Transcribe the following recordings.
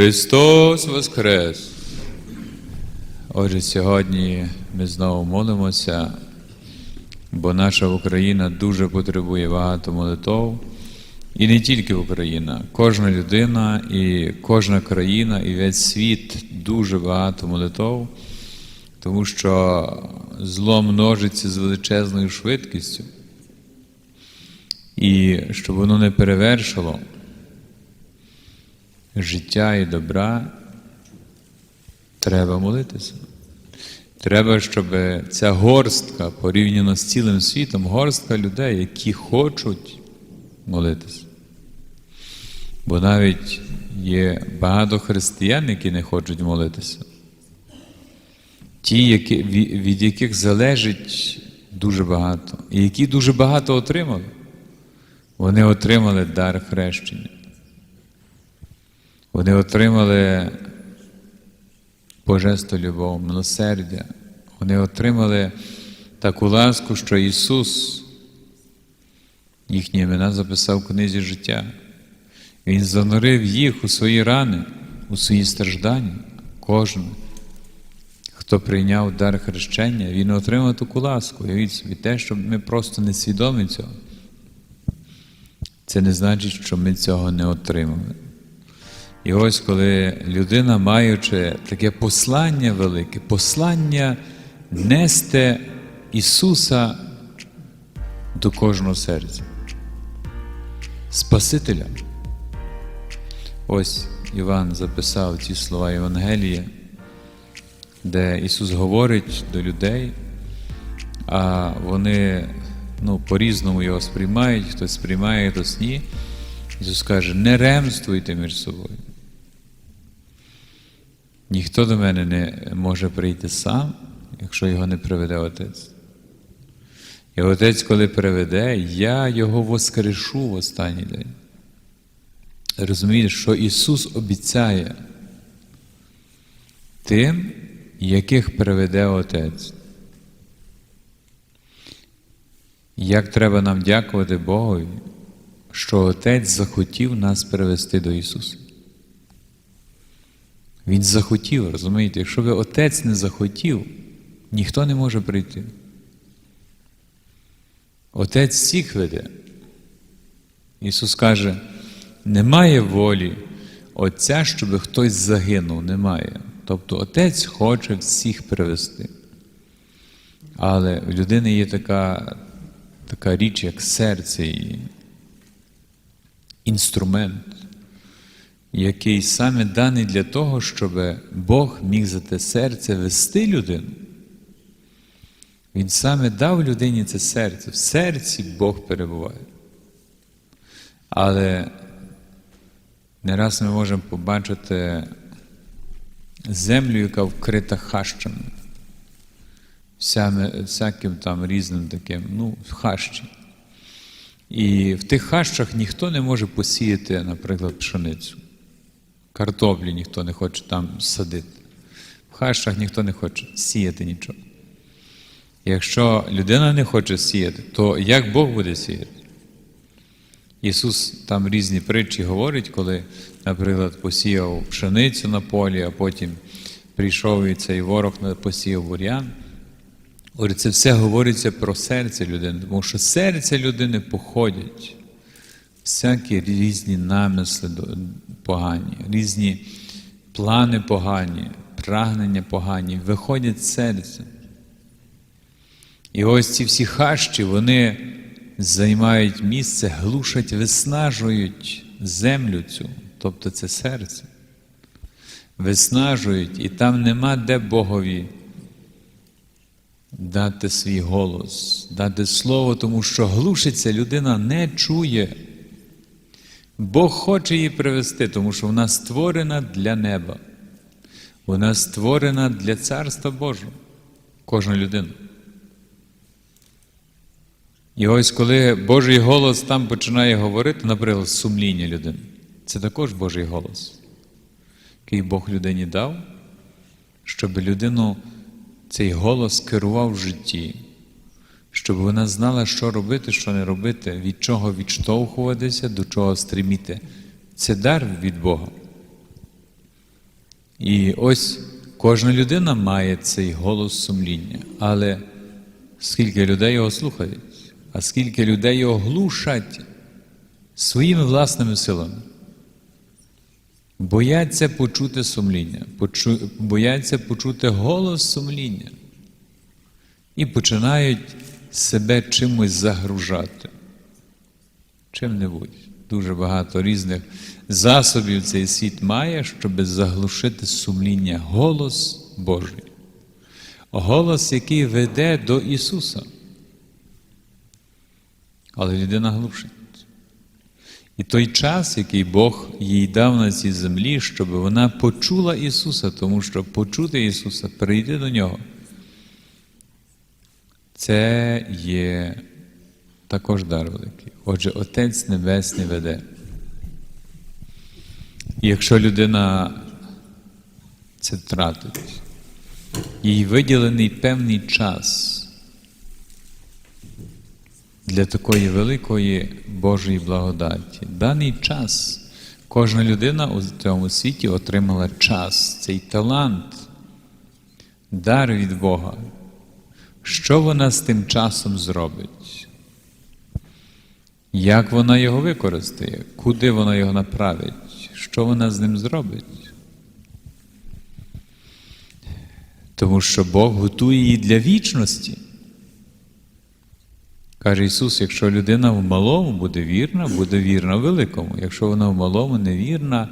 Христос Воскрес! Отже, сьогодні ми знову молимося, бо наша Україна дуже потребує багато молитов. І не тільки Україна, кожна людина і кожна країна, і весь світ дуже багато молитов, тому що зло множиться з величезною швидкістю. І щоб воно не перевершило життя і добра, треба молитися. Треба, щоб ця горстка порівняно з цілим світом, горстка людей, які хочуть молитися. Бо навіть є багато християн, які не хочуть молитися. Ті, які, від яких залежить дуже багато, і які дуже багато отримали, вони отримали дар хрещення. Вони отримали божество любов, милосердя. Вони отримали таку ласку, що Ісус їхні імена записав в книзі життя. Він занурив їх у свої рани, у свої страждання. Кожен, хто прийняв дар хрещення, він отримав таку ласку. Уявіть собі те, що ми просто не свідомі цього. Це не значить, що ми цього не отримали. І ось коли людина, маючи таке послання велике, послання нести Ісуса до кожного серця, Спасителя. Ось Іван записав ці слова Євангелія, де Ісус говорить до людей, а вони ну, по-різному його сприймають, хтось сприймає, хтось ні. Ісус каже, не ремствуйте між собою. Ніхто до мене не може прийти сам, якщо його не приведе Отець. І Отець, коли приведе, я його воскрешу в останній день. Розумієш, що Ісус обіцяє тим, яких приведе Отець. Як треба нам дякувати Богові, що Отець захотів нас привести до Ісуса. Він захотів, розумієте, якщо би Отець не захотів, ніхто не може прийти. Отець всіх веде. Ісус каже, немає волі Отця, щоб хтось загинув, немає. Тобто Отець хоче всіх привести. Але в людини є така, така річ, як серце і інструмент, який саме даний для того, щоб Бог міг за те серце вести людину. Він саме дав людині це серце. В серці Бог перебуває. Але не раз ми можемо побачити землю, яка вкрита хащами, всяким там різним таким, ну, хащі. І в тих хащах ніхто не може посіяти, наприклад, пшеницю. Картоплі ніхто не хоче там садити. В хащах ніхто не хоче сіяти нічого. Якщо людина не хоче сіяти, то як Бог буде сіяти? Ісус там різні притчі говорить, коли, наприклад, посіяв пшеницю на полі, а потім прийшов і цей ворог посіяв бур'ян. Це все говориться про серце людини, тому що серце людини походять всякі різні намисли погані, різні плани погані, прагнення погані, виходять з серця. І ось ці всі хащі, вони займають місце, глушать, виснажують землю цю, тобто це серце. Виснажують, і там нема де Богові дати свій голос, дати слово, тому що глушиться людина не чує. Бог хоче її привести, тому що вона створена для неба. Вона створена для Царства Божого, кожна людина. І ось коли Божий голос там починає говорити, наприклад, сумління людини, це також Божий голос, який Бог людині дав, щоб людину цей голос керував в житті, щоб вона знала, що робити, що не робити, від чого відштовхуватися, до чого стриміти. Це дар від Бога. І ось кожна людина має цей голос сумління, але скільки людей його слухають, а скільки людей його глушать своїми власними силами. Бояться почути сумління, почу... бояться почути голос сумління і починають себе чимось загружати. Чим-небудь. Дуже багато різних засобів цей світ має, щоб заглушити сумління. Голос Божий. Голос, який веде до Ісуса. Але людина глушить. І той час, який Бог їй дав на цій землі, щоб вона почула Ісуса, тому що почути Ісуса, прийти до Нього, це є також дар великий. Отже, Отець Небесний веде. Якщо людина це втратить, їй виділений певний час для такої великої Божої благодаті. Даний час кожна людина у цьому світі отримала час, цей талант, дар від Бога. Що вона з тим часом зробить? Як вона його використає? Куди вона його направить? Що вона з ним зробить? Тому що Бог готує її для вічності. Каже Ісус, якщо людина в малому буде вірна, буде вірна великому. Якщо вона в малому не вірна,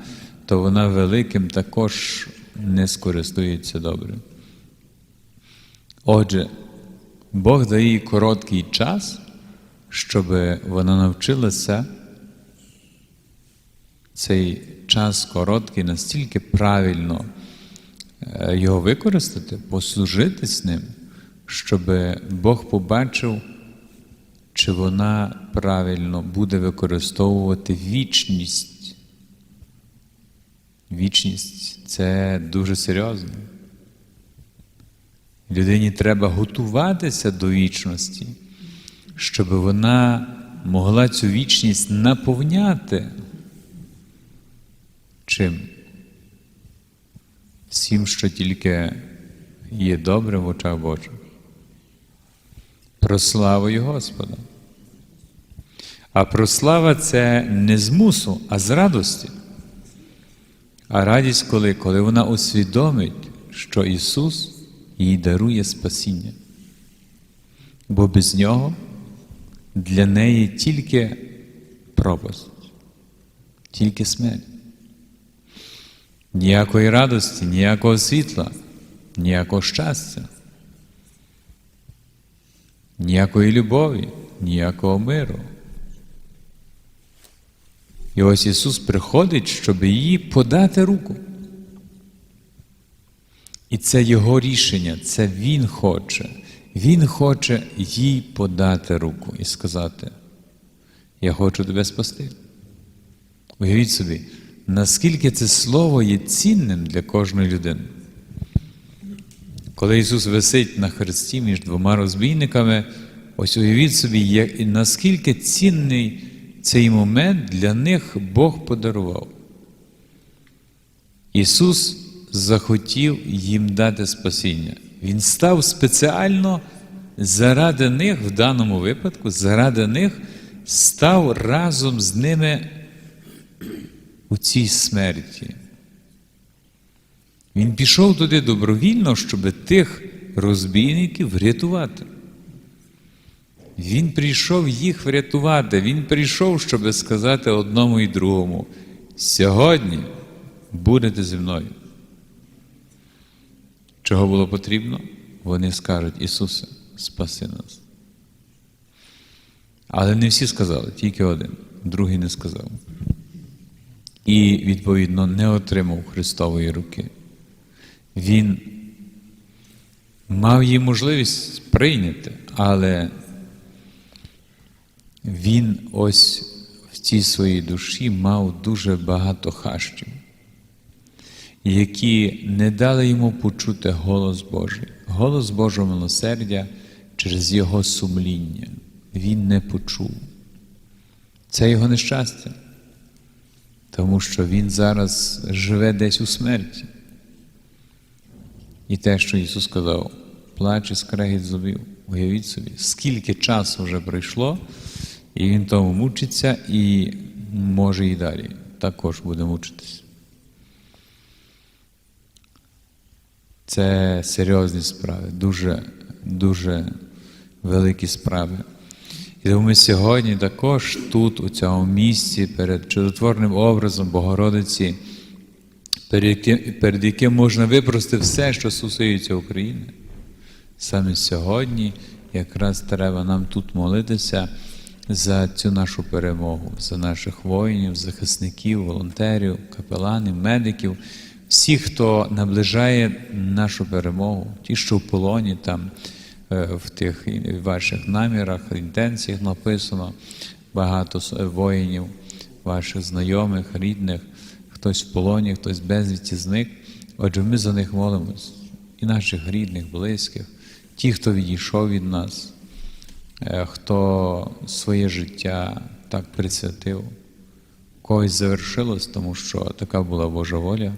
то вона великим також не скористується добрим. Отже, Бог дає їй короткий час, щоб вона навчилася цей час короткий настільки правильно е, його використати, послужити з ним, щоб Бог побачив, чи вона правильно буде використовувати вічність. Вічність це дуже серйозно. Людині треба готуватися до вічності, щоб вона могла цю вічність наповняти. Чим? Всім, що тільки є добрим в очах Божих. Прославою Господа. А прослава це не з мусу, а з радості. А радість коли? Коли вона усвідомить, що Ісус їй дарує спасіння. Бо без Нього для неї тільки пропасть, тільки смерть. Ніякої радості, ніякого світла, ніякого щастя, ніякої любові, ніякого миру. І ось Ісус приходить, щоб їй подати руку. І це Його рішення, це Він хоче. Він хоче їй подати руку і сказати: Я хочу тебе спасти. Уявіть собі, наскільки це слово є цінним для кожної людини. Коли Ісус висить на хресті між двома розбійниками, ось уявіть собі, як, наскільки цінний цей момент для них Бог подарував. Ісус захотів їм дати спасіння. Він став спеціально заради них, в даному випадку, заради них став разом з ними у цій смерті. Він пішов туди добровільно, щоб тих розбійників врятувати. Він прийшов їх врятувати. Він прийшов, щоб сказати одному і другому: сьогодні будете зі мною. Чого було потрібно? Вони скажуть, Ісусе, спаси нас. Але не всі сказали, тільки один, другий не сказав. І, відповідно, не отримав Христової руки. Він мав її можливість прийняти, але він ось в цій своїй душі мав дуже багато хащів, які не дали йому почути голос Божий, голос Божого милосердя через його сумління. Він не почув. Це його нещастя, тому що він зараз живе десь у смерті. І те, що Ісус сказав, плач і скрегіт зубів. Уявіть собі, скільки часу вже пройшло, і Він тому мучиться, і може і далі також буде мучитись. Це серйозні справи, дуже, дуже великі справи. І тому ми сьогодні також тут, у цьому місці, перед чудотворним образом Богородиці, перед яким, можна випрости все, що стосується України. Саме сьогодні якраз треба нам тут молитися за цю нашу перемогу, за наших воїнів, захисників, волонтерів, капеланів, медиків, всіх, хто наближає нашу перемогу, ті, що в полоні там е, в тих ваших намірах, інтенціях написано багато воїнів, ваших знайомих, рідних, хтось в полоні, хтось безвісті зник. Отже, ми за них молимось, і наших рідних, близьких, ті, хто відійшов від нас, е, хто своє життя так присвятив, когось завершилось, тому що така була Божа воля.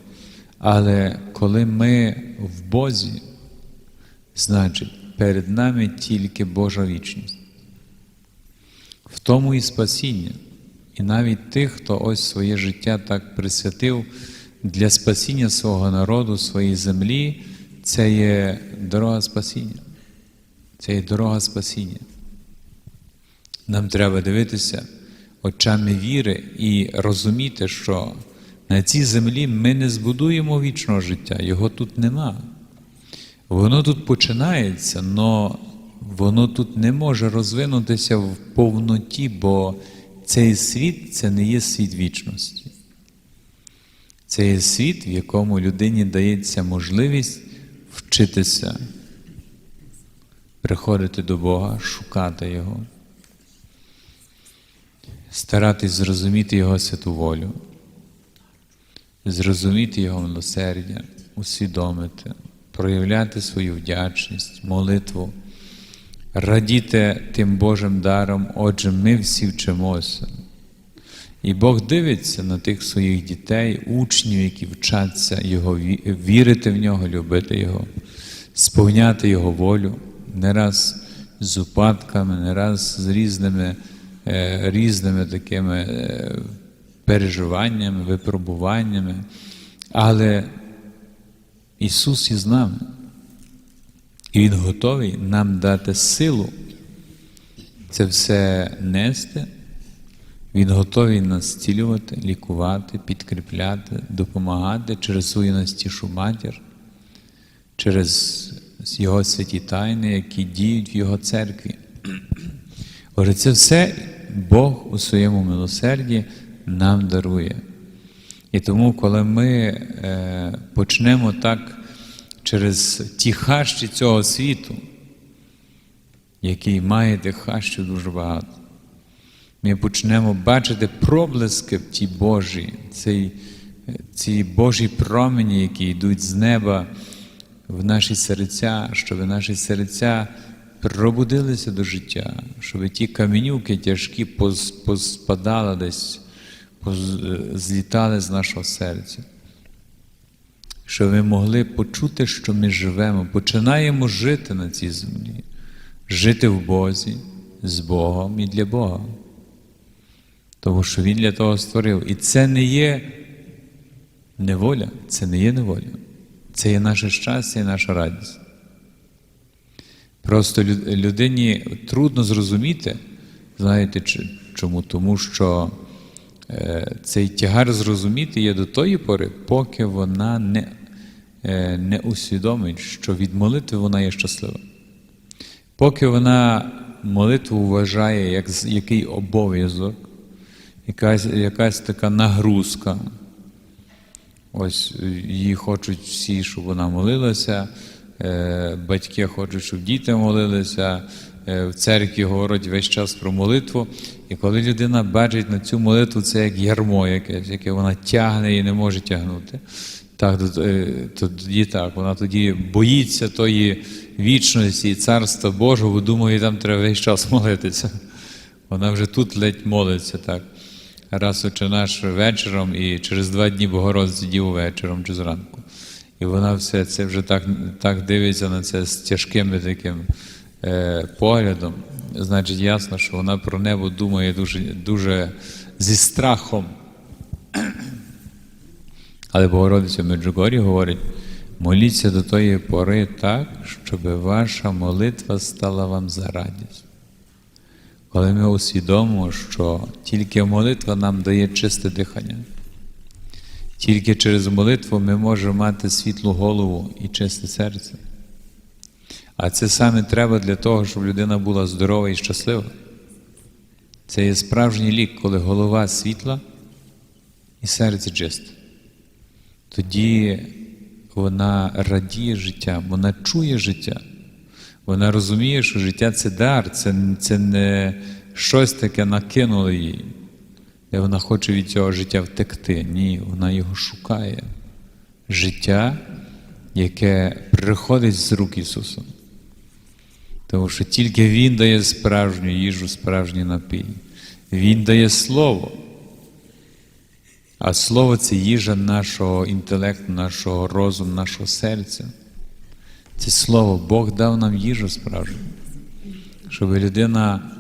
Але коли ми в Бозі, значить, перед нами тільки Божа вічність. В тому і спасіння. І навіть тих, хто ось своє життя так присвятив для спасіння свого народу, своєї землі, це є дорога спасіння. Це є дорога спасіння. Нам треба дивитися очами віри і розуміти, що на цій землі ми не збудуємо вічного життя, його тут нема. Воно тут починається, але воно тут не може розвинутися в повноті, бо цей світ це не є світ вічності. Це є світ, в якому людині дається можливість вчитися, приходити до Бога, шукати Його, старатись зрозуміти Його святу волю, зрозуміти Його милосердя, усвідомити, проявляти свою вдячність, молитву, радіти тим Божим даром, отже, ми всі вчимося. І Бог дивиться на тих своїх дітей, учнів, які вчаться Його вірити в нього, любити Його, сповняти Його волю, не раз з упадками, не раз з різними, е, різними такими е, переживаннями, випробуваннями. Але Ісус із нами. І Він готовий нам дати силу це все нести. Він готовий нас зцілювати, лікувати, підкріпляти, допомагати через свою настішу матір, через Його святі тайни, які діють в Його церкві. Отже, це все Бог у своєму милосерді нам дарує. І тому, коли ми е, почнемо так через ті хащі цього світу, який має тих хащів дуже багато, ми почнемо бачити проблиски в ті Божі, ці, ці Божі промені, які йдуть з неба в наші серця, щоб наші серця пробудилися до життя, щоб ті каменюки тяжкі поспадали десь, злітали з нашого серця. Щоб ми могли почути, що ми живемо, починаємо жити на цій землі, жити в Бозі, з Богом і для Бога. Тому що Він для того створив. І це не є неволя, це не є неволя. Це є наше щастя і наша радість. Просто людині трудно зрозуміти, знаєте чому? Тому що цей тягар зрозуміти є до тої пори, поки вона не, е, не усвідомить, що від молитви вона є щаслива. Поки вона молитву вважає як який обов'язок, якась, якась така нагрузка. Ось е, її хочуть всі, щоб вона молилася, е, батьки хочуть, щоб діти молилися, е, в церкві говорять весь час про молитву. І коли людина бачить на цю молитву, це як ярмо якесь, яке вона тягне і не може тягнути. Так, е, то тоді так, вона тоді боїться тої вічності і царства Божого, бо думає, там треба весь час молитися. Вона вже тут ледь молиться так. Раз оче наш вечором і через два дні Богородиці Діву вечором чи зранку. і вона все це вже так, так дивиться на це з тяжким таким е, поглядом, значить ясно, що вона про небо думає дуже, дуже зі страхом. Але Богородиця Меджугорі говорить, моліться до тої пори так, щоб ваша молитва стала вам за радість. Коли ми усвідомимо, що тільки молитва нам дає чисте дихання, тільки через молитву ми можемо мати світлу голову і чисте серце. А це саме треба для того, щоб людина була здорова і щаслива. Це є справжній лік, коли голова світла і серце чисте. Тоді вона радіє життям, вона чує життя. Вона розуміє, що життя це дар, це, це не щось таке накинуло їй, де вона хоче від цього життя втекти. Ні, вона його шукає. Життя, яке приходить з рук Ісуса. Тому що тільки Він дає справжню їжу, справжній напій. Він дає Слово. А Слово це їжа нашого інтелекту, нашого розуму, нашого серця. Це слово, Бог дав нам їжу справжню, щоб людина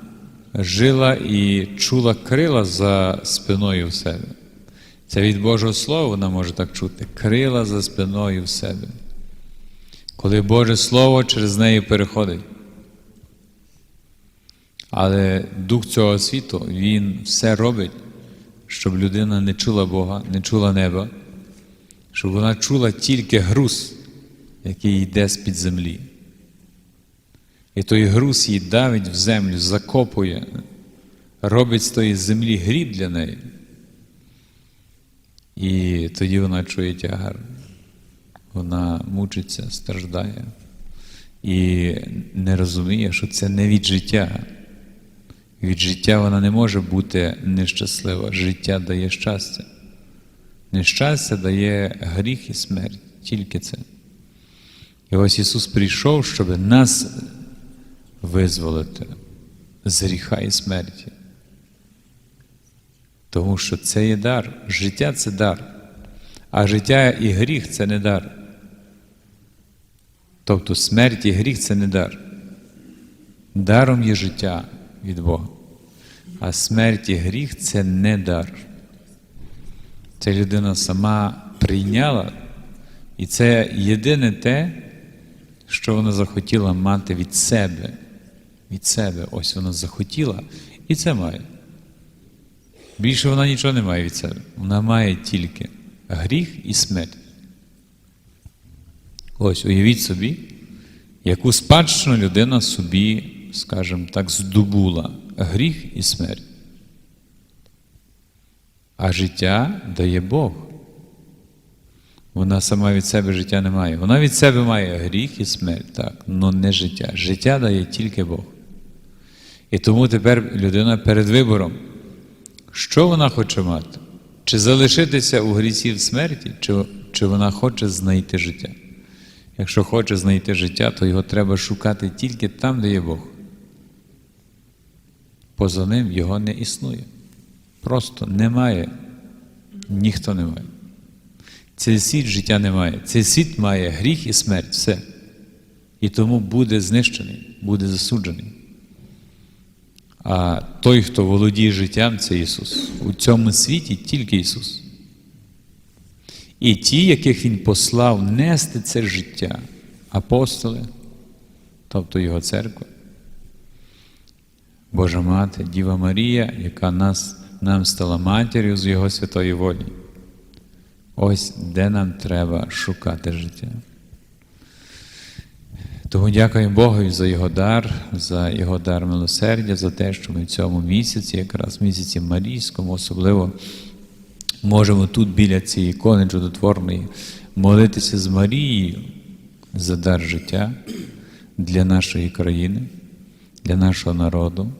жила і чула крила за спиною в себе. Це від Божого Слова вона може так чути, крила за спиною в себе. Коли Боже Слово через неї переходить. Але Дух цього світу, Він все робить, щоб людина не чула Бога, не чула неба, щоб вона чула тільки груз який йде з-під землі. І той груз її давить в землю, закопує, робить з тої землі гріб для неї. І тоді вона чує тягар, вона мучиться, страждає і не розуміє, що це не від життя. Від життя вона не може бути нещаслива. Життя дає щастя. Нещастя дає гріх і смерть, тільки це. І ось Ісус прийшов, щоб нас визволити з гріха і смерті. Тому що це є дар. Життя це дар. А життя і гріх це не дар. Тобто смерть і гріх це не дар. Даром є життя від Бога. А смерть і гріх це не дар. Ця людина сама прийняла, і це єдине те, що вона захотіла мати від себе. Від себе. Ось вона захотіла і це має. Більше вона нічого не має від себе. Вона має тільки гріх і смерть. Ось уявіть собі, яку спадщину людина собі, скажімо так, здобула гріх і смерть. А життя дає Бог. Вона сама від себе життя не має. Вона від себе має гріх і смерть, так, але не життя. Життя дає тільки Бог. І тому тепер людина перед вибором, що вона хоче мати? Чи залишитися у грісі смерті, чи, чи вона хоче знайти життя? Якщо хоче знайти життя, то його треба шукати тільки там, де є Бог. Поза ним його не існує. Просто немає, ніхто не має. Цей світ життя не має. Цей світ має гріх і смерть, все. І тому буде знищений, буде засуджений. А той, хто володіє життям, це Ісус. У цьому світі тільки Ісус. І ті, яких Він послав нести це життя, апостоли, тобто Його церква, Божа Мати, Діва Марія, яка нас, нам стала матір'ю з Його святої волі. Ось де нам треба шукати життя. Тому дякуємо Богу за Його дар, за Його дар милосердя, за те, що ми в цьому місяці, якраз місяці Марійському, особливо можемо тут біля цієї ікони чудотворної молитися з Марією за дар життя для нашої країни, для нашого народу,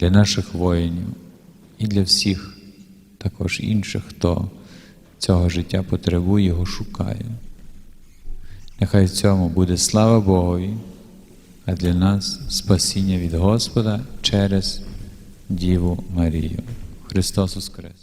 для наших воїнів і для всіх також інших, хто цього життя потребує, його шукає. Нехай в цьому буде слава Богові, а для нас спасіння від Господа через Діву Марію. Христос Воскрес!